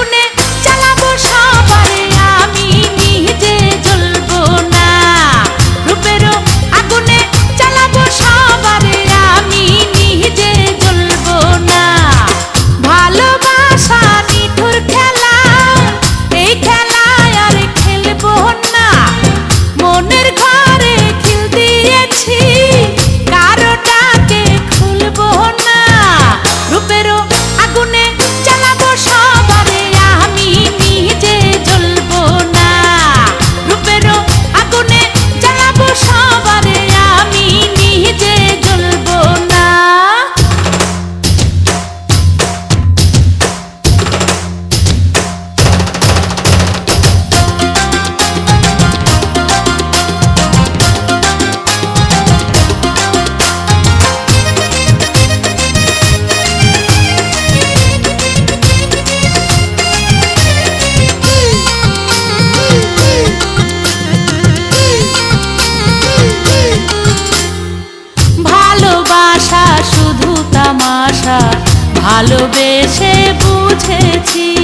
lunes. তামাশা ভালোবেসে বুঝেছি।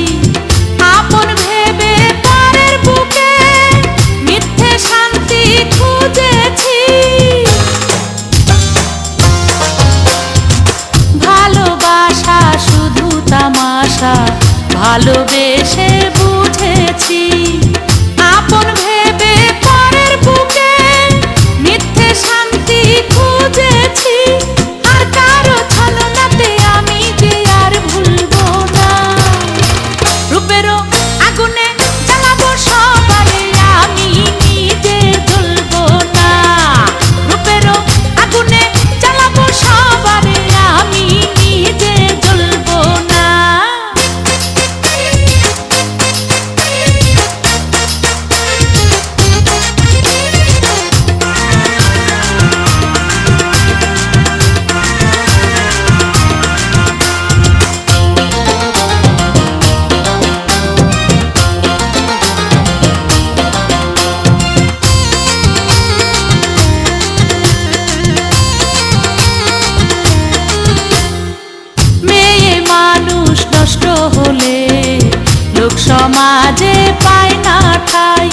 সমাজে পায় না ঠাই।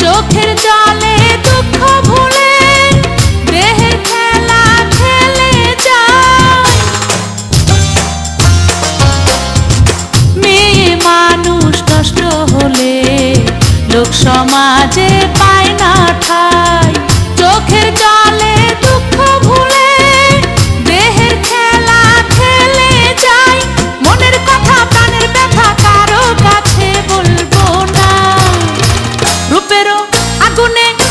চোখের জলে দুঃখ ভুলে, দেহের খেলা খেলে মেয়ে মানুষ কষ্ট হলে লোক সমাজে con.